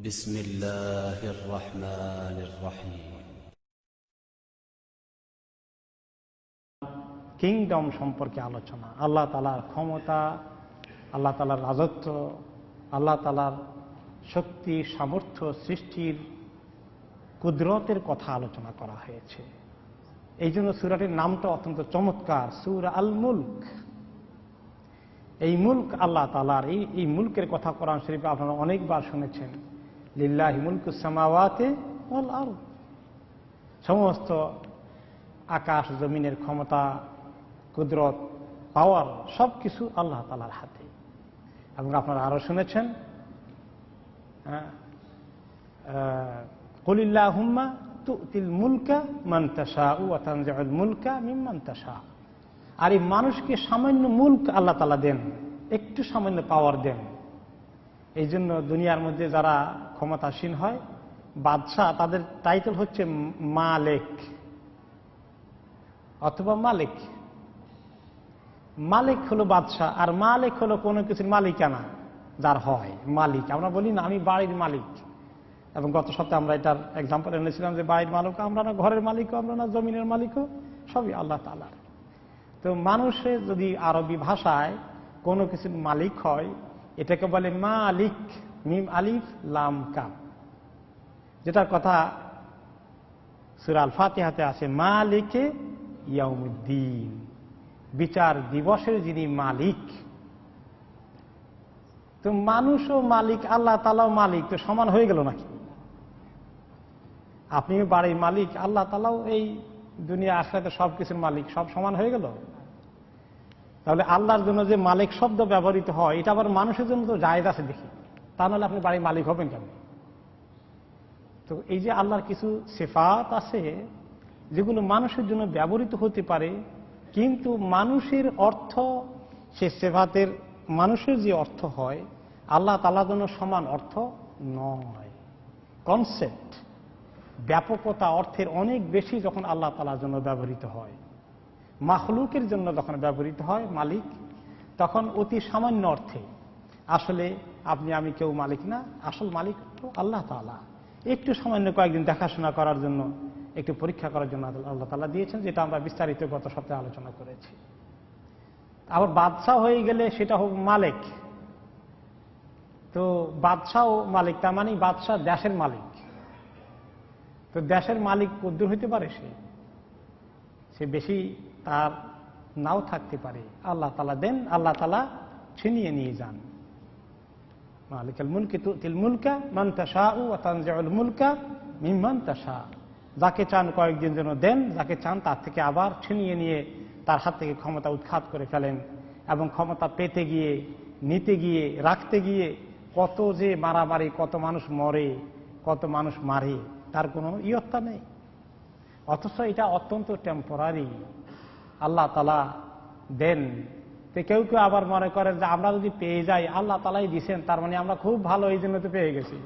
بسم الله الرحمن الرحيم kingdom সম্পর্কে আলোচনা আল্লাহ তালার ক্ষমতা আল্লাহ তালার রাজত্ব আল্লাহ তালার শক্তি সামর্থ্য সৃষ্টির কুদরতের কথা আলোচনা করা হয়েছে এই জন্য সুরাটির নামটা অত্যন্ত চমৎকার সুর আল মুল্ক এই মুল্ক আল্লাহ তালার এই এই মুল্কের কথা কোরআন শরীফে আপনারা অনেকবার শুনেছেন লিল্লাহি মুলকু সামাওয়াতে ওয়াল আরদ। সমস্ত আকাশ জমিনের ক্ষমতা, কুদরত পাওয়ার সব কিছু আল্লাহ তালার হাতে। এবং আপনারা আরও শুনেছেন কলিল্লাহ হুম্মা তুতিল মুলকা মান্তাসা উ আতানজাউল মুলকা মিমান্তাসা আর এই মানুষকে সামান্য মুল্ক আল্লাহ তালা দেন, একটু সামান্য পাওয়ার দেন। এই জন্য দুনিয়ার মধ্যে যারা ক্ষমতাসীন হয়। বাদশাহ তাদের টাইটেল হচ্ছে মালেক। অথবা মালিক। মালিক হলো বাদশাহ, আর মালিক হলো কোনো কিছুর মালিকানা যার হয়। মালিক। আমরা বলি না, আমি বাড়ির মালিক। এবং গত সপ্তাহে আমরা এটার এক্সাম্পল এনেছিলাম যে বাড়ির মালিক, আমরা না ঘরের মালিকও আমরা না জমিনের মালিকও সবই আল্লাহ তালার তো মানুষের যদি আরবি ভাষায় কোনো কিছুর মালিক হয়, এটাকে বলে মালিক। মিম আলিফ, লাম কাম যেটার কথা সুরাল ফাতিহাতে আছে, মালিকে ইয়ামুদ্দিন বিচার দিবসের যিনি মালিক, তো মানুষও মালিক, আল্লাহ তালাও মালিক, তো সমান হয়ে গেল নাকি? আপনিও বাড়ির মালিক, আল্লাহ তালাও এই দুনিয়া আখড়াতে সব কিছুর মালিক, সব সমান হয়ে গেল? তাহলে আল্লাহর জন্য যে মালিক শব্দ ব্যবহৃত হয়, এটা আবার মানুষের জন্য তো জায়গা আছে দেখি। তা নাহলে আপনি বাড়ির মালিক হবেন কেন তো এই যে আল্লাহর কিছু সেফাত আছে, যেগুলো মানুষের জন্য ব্যবহৃত হতে পারে, কিন্তু মানুষের অর্থ, সে সেফাতের মানুষের যে অর্থ হয়, আল্লাহ তালার জন্য সমান অর্থ নয়। কনসেপ্ট ব্যাপকতা অর্থের অনেক বেশি যখন আল্লাহ তালার জন্য ব্যবহৃত হয়। মাখলুকের জন্য যখন ব্যবহৃত হয় মালিক, তখন অতি সামান্য অর্থে। আসলে আপনি, আমি কেউ মালিক না, আসল মালিক তো আল্লাহ তালা একটু সামান্য কয়েকদিন দেখাশোনা করার জন্য, একটু পরীক্ষা করার জন্য আল্লাহ তালা দিয়েছেন, যেটা আমরা বিস্তারিত গত সপ্তাহে আলোচনা করেছি। আবার বাদশাহ হয়ে গেলে সেটা হোক মালিক। তো বাদশাহ মালিক, তার মানে বাদশাহ দেশের মালিক। তো দেশের মালিক কদ্দূর হইতে পারে সে? সে বেশি তার নাও থাকতে পারে। আল্লাহ তালা দেন, আল্লাহ তালা ছিনিয়ে নিয়ে যান। মালিক যাকে চান কয়েকদিন যেন দেন, যাকে চান তার থেকে আবার ছিনিয়ে নিয়ে তার হাত থেকে ক্ষমতা উৎখাত করে ফেলেন এবং ক্ষমতা পেতে গিয়ে, নিতে গিয়ে, রাখতে গিয়ে কত যে মারামারি, কত মানুষ মরে, কত মানুষ মারে, তার কোনো ইয়ত্তা নেই। অথচ এটা অত্যন্ত টেম্পোরারি আল্লাহ তালা দেন তো কেউ কেউ আবার মনে করেন যে আমরা যদি পেয়ে যাই, আল্লাহ তালাই দিছেন, তার মানে আমরা খুব ভালো এই জন্য তো পেয়ে গেছি।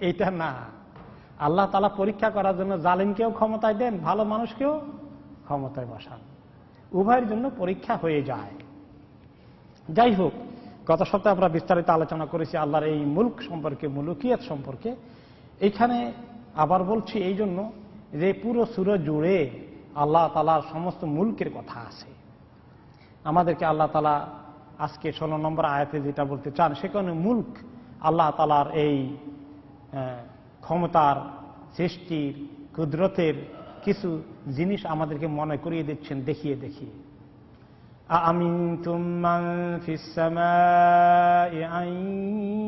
এইটা না। আল্লাহ তালা পরীক্ষা করার জন্য জালিমকেও ক্ষমতায় দেন, ভালো মানুষকেও ক্ষমতায় বসান। উভয়ের জন্য পরীক্ষা হয়ে যায়। যাই হোক, গত সপ্তাহে আমরা বিস্তারিত আলোচনা করেছি আল্লাহর এই মুল্ক সম্পর্কে, মুলুকিয়ত সম্পর্কে। এখানে আবার বলছি এই জন্য যে পুরো সুর জুড়ে আল্লাহ তালার সমস্ত মুলকের কথা আছে আমাদেরকে আল্লাহ তালা আজকে ষোলো নম্বর আয়াতে যেটা বলতে চান সেখানে মুল্ক আল্লাহ তালার এই ক্ষমতার সৃষ্টির কুদরতের কিছু জিনিস আমাদেরকে মনে করিয়ে দিচ্ছেন দেখিয়ে দেখিয়ে أأمنتم من في السماء أن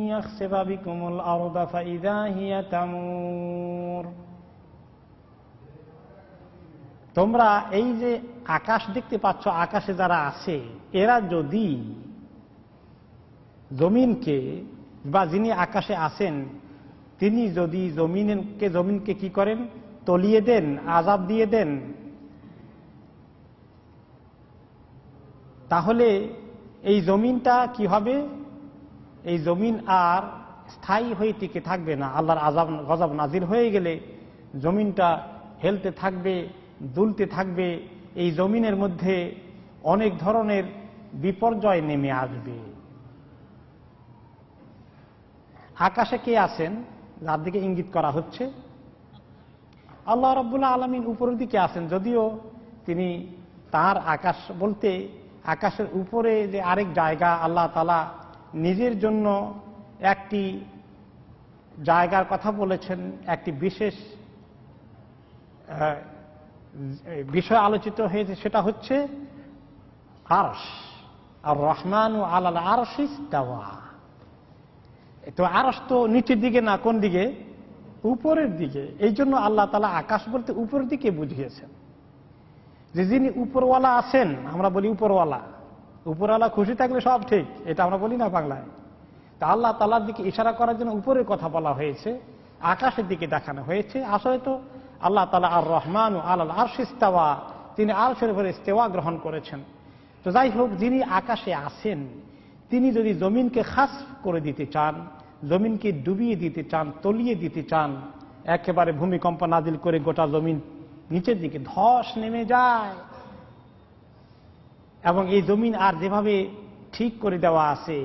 يخسف بكم الأرض فإذا هي تمور তোমরা এই যে আকাশ দেখতে পাচ্ছ, আকাশে যারা আছে, এরা যদি জমিনকে বা যিনি আকাশে আছেন, তিনি যদি জমিনকে জমিনকে কি করেন? তলিয়ে দেন আজাব দিয়ে দেন, তাহলে এই জমিনটা কি হবে? এই জমিন আর স্থায়ী হয়ে টিকে থাকবে না। আল্লাহর আজাব, গজাব নাজির হয়ে গেলে জমিনটা হেলতে থাকবে। দুলতে থাকবে, এই জমিনের মধ্যে অনেক ধরনের বিপর্যয় নেমে আসবে। আকাশে কে আছেন? যার দিকে ইঙ্গিত করা হচ্ছে। আল্লাহ রব্বুল্লাহ আলমিন উপরের দিকে আছেন, যদিও তিনি তার আকাশ বলতে আকাশের উপরে যে আরেক জায়গা আল্লাহ তালা নিজের জন্য একটি জায়গার কথা বলেছেন, একটি বিশেষ বিষয় আলোচিত হয়েছে সেটা হচ্ছে আরস আর রহমান ও আলাল আরশিস দেওয়া তো আরস তো নিচের দিকে না কোন দিকে? উপরের দিকে। এই জন্য আল্লাহ তালা আকাশ বলতে উপরের দিকে বুঝিয়েছেন। যে যিনি উপরওয়ালা আছেন, আমরা বলি উপরওয়ালা। উপরওয়ালা খুশি থাকলে সব ঠিক, এটা আমরা বলি না বাংলায়। তা আল্লাহ তালার দিকে ইশারা করার জন্য উপরের কথা বলা হয়েছে, আকাশের দিকে দেখানো হয়েছে। আসলে তো আল্লাহ তালা আর রহমান আল আর ইস্তাওয়া, তিনি আরশের উপরে ইস্তেওয়া গ্রহণ করেছেন। তো যাই হোক, যিনি আকাশে আছেন, তিনি যদি জমিনকে খাস করে দিতে চান, জমিনকে ডুবিয়ে দিতে চান, তলিয়ে দিতে চান, একেবারে ভূমিকম্প নাজিল করে গোটা জমিন নিচের দিকে ধস নেমে যায়, এবং এই জমিন আর যেভাবে ঠিক করে দেওয়া আছে,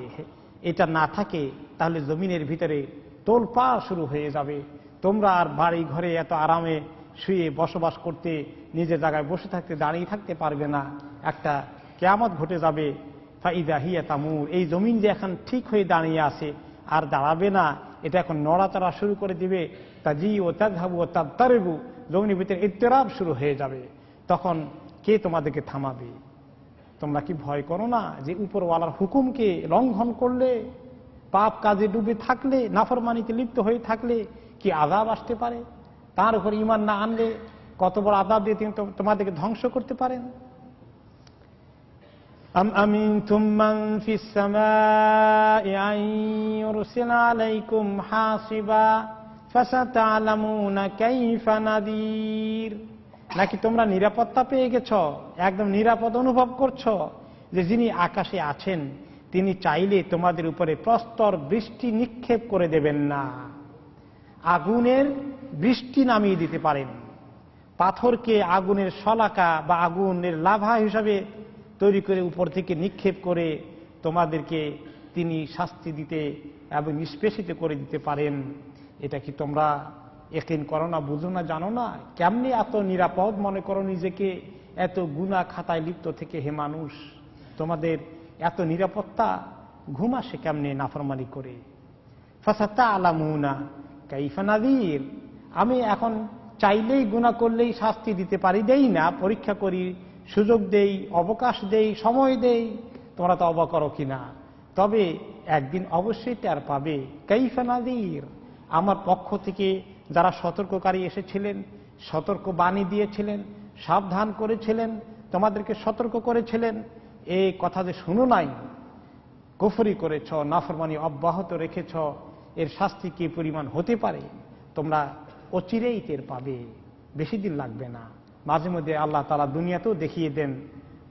এটা না থাকে, তাহলে জমিনের ভিতরে তোলপাড় শুরু হয়ে যাবে। তোমরা আর বাড়ি ঘরে এত আরামে শুয়ে বসবাস করতে নিজের জায়গায় বসে থাকতে, দাঁড়িয়ে থাকতে পারবে না। একটা কেয়ামত ঘটে যাবে। ফাইদা হিয়া তামুর এই জমিন যে এখন ঠিক হয়ে দাঁড়িয়ে আছে আর দাঁড়াবে না, এটা এখন নড়াচড়া শুরু করে দিবে। তা জি ও তাজহাবু ও তার তারেবু জমিনের ভিতরে ইত্তেরাব শুরু হয়ে যাবে। তখন কে তোমাদেরকে থামাবে? তোমরা কি ভয় করো না যে উপরওয়ালার হুকুমকে লঙ্ঘন করলে, পাপ কাজে ডুবে থাকলে, নাফরমানিতে লিপ্ত হয়ে থাকলে কি আজাব আসতে পারে তার উপর ইমান না আনলে কত বড় আজাব দিয়ে তিনি তো- তোমাদেরকে ধ্বংস করতে পারেন أم أمنتم من في السماء أن يرسل عليكم حاصبا فستعلمون كيف نذير নাকি তোমরা নিরাপত্তা পেয়ে গেছ একদম নিরাপদ অনুভব করছো যে যিনি আকাশে আছেন তিনি চাইলে তোমাদের উপরে প্রস্তর বৃষ্টি নিক্ষেপ করে দেবেন না আগুনের বৃষ্টি নামিয়ে দিতে পারেন। পাথরকে আগুনের শলাকা বা আগুনের লাভা হিসাবে তৈরি করে উপর থেকে নিক্ষেপ করে তোমাদেরকে তিনি শাস্তি দিতে এবং নিষ্পেষিত করে দিতে পারেন। এটা কি তোমরা একিন করো না, বুঝো না, জানো না? কেমনি এত নিরাপদ মনে করো নিজেকে? এত গুণা খাতায় লিপ্ত থেকে হে মানুষ, তোমাদের এত নিরাপত্তা? ঘুম আসে কেমনে নাফরমানি করে? ফাসাত্তা আলামুনা কাইফানাদির আমি এখন চাইলেই গুণা করলেই শাস্তি দিতে পারি, দেই না। পরীক্ষা করি, সুযোগ দেই, অবকাশ দেই, সময় দেই। তোমরা তো অবাক করো কিনা? তবে একদিন অবশ্যই টের পাবে কাইফানাদির আমার পক্ষ থেকে যারা সতর্ককারী এসেছিলেন, সতর্ক বাণী দিয়েছিলেন, সাবধান করেছিলেন, তোমাদেরকে সতর্ক করেছিলেন, এই কথা যে শুনো নাই, কুফরি করেছ, নাফরমানি অব্যাহত রেখেছ এর শাস্তি কি পরিমাণ হতে পারে? তোমরা অচিরেই টের পাবে। বেশি দিন লাগবে না। মাঝে মধ্যে আল্লাহ তালা দুনিয়াতেও দেখিয়ে দেন।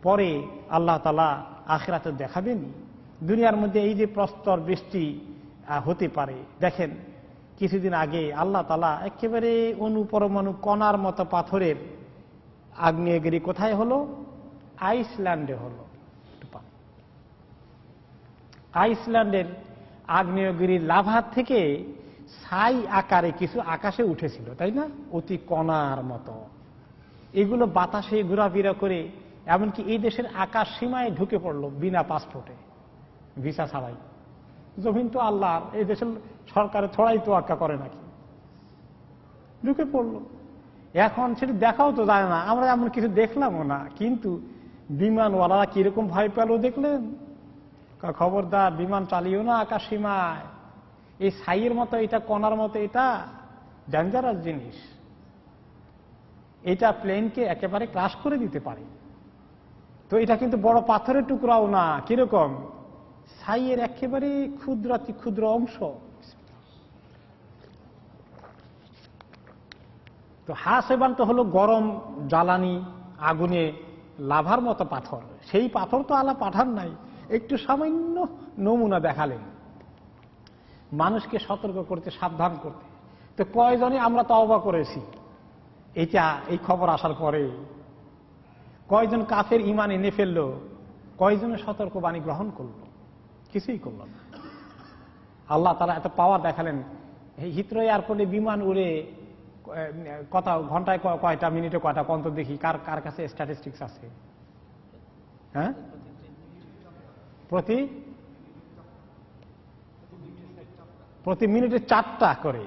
পরে আল্লাহ তালা আখেরাতে দেখাবেন। দুনিয়ার মধ্যে এই যে প্রস্তর বৃষ্টি হতে পারে। দেখেন, কিছুদিন আগে আল্লাহ তালা একেবারে অনুপরমাণু কণার মতো পাথরের আগ্নেয়গিরি কোথায় হলো? আইসল্যান্ডে হলো। আইসল্যান্ডের আগ্নেয়গিরির লাভার থেকে ছাই আকারে কিছু আকাশে উঠেছিল, তাই না? অতি কণার মতো। এগুলো বাতাসে ঘোরাফেরা করে, এমনকি এই দেশের আকাশ সীমায় ঢুকে পড়ল বিনা পাসপোর্টে। ভিসা ছাড়াই। জমিন তো আল্লাহর, এই দেশের সরকারে ছড়াই তো আক্কা করে নাকি? ঢুকে পড়ল। এখন সেটা দেখাও তো যায় না, আমরা এমন কিছু দেখলামও না। কিন্তু বিমানওয়ালারা কীরকম ভয় পেল দেখলেন? খবরদার, বিমান চালিও না আকাশ সীমায় এই ছাইয়ের মতো এটা কণার মতো এটা ডেঞ্জারাস জিনিস। এটা প্লেনকে একেবারে ক্রাশ করে দিতে পারে। তো এটা কিন্তু বড় পাথরের টুকরাও না, কীরকম? ছাইয়ের একেবারে ক্ষুদ্রাতি ক্ষুদ্র অংশ। তো হাসেবান তো হলো গরম, জ্বালানি, আগুনে, লাভার মতো পাথর। সেই পাথর তো আলা পাঠান নাই। একটু সামান্য নমুনা দেখালেন। মানুষকে সতর্ক করতে, সাবধান করতে। তো কয়জনে আমরা তওবা করেছি। এটা, এই খবর আসার পরে কয়জন কাফের ইমান এনে ফেলল, কয়জনের সতর্কবাণী গ্রহণ করল? কিছুই করল না। আল্লাহ তারা এত পাওয়ার দেখালেন। হিত্র এয়ারপোর্টে বিমান উড়ে, কত ঘন্টায় কয়টা মিনিটে কয়টা কত দেখি? কার কার কাছে স্ট্যাটিস্টিক্স আছে? হ্যাঁ? প্রতি প্রতি মিনিটে চারটা করে।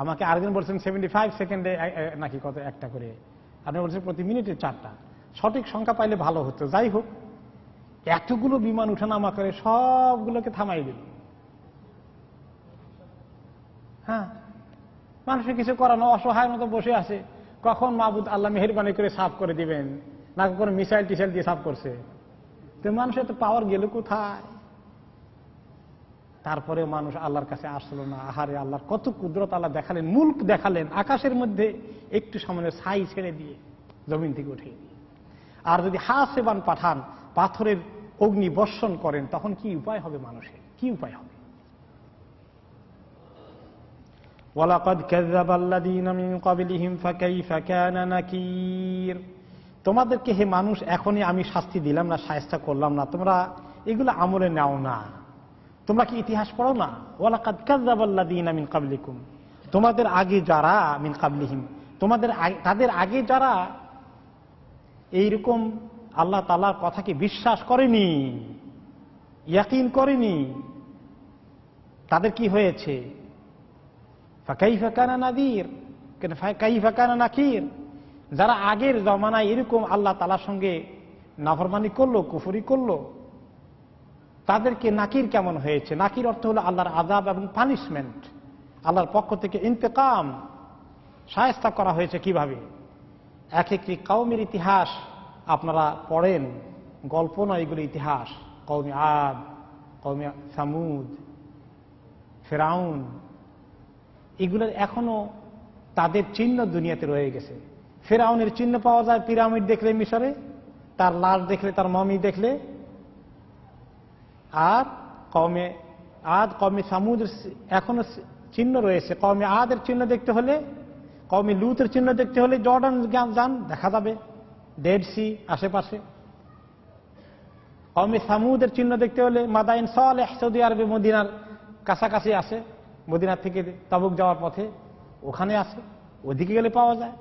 আমাকে আরেকজন বলছেন সেভেন্টি ফাইভ সেকেন্ডে নাকি কত, একটা করে। আপনি বলছেন প্রতি মিনিটে চারটা। সঠিক সংখ্যা পাইলে ভালো হতো। যাই হোক, এতগুলো বিমান উঠানামা করে সবগুলোকে থামাই দিল। হ্যাঁ মানুষের কিছু করানো অসহায় মতো বসে আছে। কখন মাহবুদ আল্লাহ মেহরবানি করে সাফ করে দিবেন? না, কোনো মিসাইল টিসাইল দিয়ে সাফ করছে? তো মানুষের তো পাওয়ার গেল কোথায়? তারপরে মানুষ আল্লাহর কাছে আসলো না। আহারে আল্লাহর কত কুদরত আল্লাহ দেখালেন, মুল্ক দেখালেন, আকাশের মধ্যে একটু সামনে ছাই ছেড়ে দিয়ে জমিন থেকে উঠিয়ে দিয়ে। আর যদি হাসেবান পাঠান, পাথরের অগ্নি বর্ষণ করেন, তখন কি উপায় হবে মানুষের? কি উপায় হবে? ওয়ালাকাদ কাযযাবা আল্লাযীনা মিন ক্বাবলিহিম ফাকাইফা কানা নাকির। তোমাদেরকে হে মানুষ, এখনই আমি শাস্তি দিলাম না শায়েস্তা করলাম না। তোমরা এগুলো আমলে নাও না। তোমরা কি ইতিহাস পড়ো না? ওয়ালাকাদ কাযযাবা আল্লাযীনা মিন ক্বাবলিকুম। তোমাদের আগে যারা মিন ক্বাবলিহিম, তোমাদের তাদের আগে যারা এইরকম আল্লাহ তালার কথাকে বিশ্বাস করেনি, ইয়াকিন করেনি, তাদের কি হয়েছে? ফাঁকাইফা কানা নাদির। কেন কাইফা কানা নাকির? যারা আগের জমানায় এরকম আল্লাহ তালার সঙ্গে নাফরমানি করল, কুফুরি করল, তাদেরকে নাকির কেমন হয়েছে? নাকির অর্থ হলো আল্লাহর আজাব এবং পানিশমেন্ট। আল্লাহর পক্ষ থেকে ইন্তেকাম। সায়স্তা করা হয়েছে কীভাবে? এক একটি কৌমের ইতিহাস আপনারা পড়েন। গল্প নয় এগুলো ইতিহাস। কৌমি আদ কৌমি সামুদ, ফেরাউন, এগুলোর এখনও তাদের চিহ্ন দুনিয়াতে রয়ে গেছে। ফেরাউনের চিহ্ন পাওয়া যায় পিরামিড দেখলে মিশরে, তার লাশ দেখলে, তার মমি দেখলে। আর কমে আদ কমে সামুদ্র এখনও চিহ্ন রয়েছে। কমে আদের চিহ্ন দেখতে হলে কমে লুতের চিহ্ন দেখতে হলে জর্ডান যান, দেখা যাবে। ডেড সি, আশেপাশে। কমে সামুদের চিহ্ন দেখতে হলে মাদাইন সলেহ সৌদি আরবে মদিনার কাছাকাছি আছে মদিনার থেকে তাবুক যাওয়ার পথে ওখানে আছে ওদিকে গেলে পাওয়া যায়।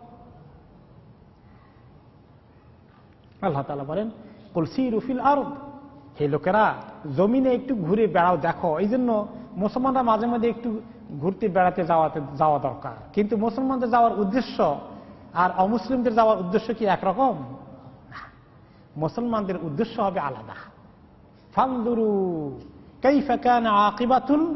আল্লাহ তালা বলেন কলসি রুফিল আরব হে লোকেরা, জমিনে একটু ঘুরে বেড়াও, দেখো। এই জন্য মুসলমানরা মাঝে মাঝে একটু ঘুরতে বেড়াতে যাওয়াতে, যাওয়া দরকার। কিন্তু মুসলমানদের যাওয়ার উদ্দেশ্য আর অমুসলিমদের যাওয়ার উদ্দেশ্য কি একরকম? মুসলমানদের উদ্দেশ্য হবে আলাদা। ফান্দুরু কাইফা কানা আকিবাতুল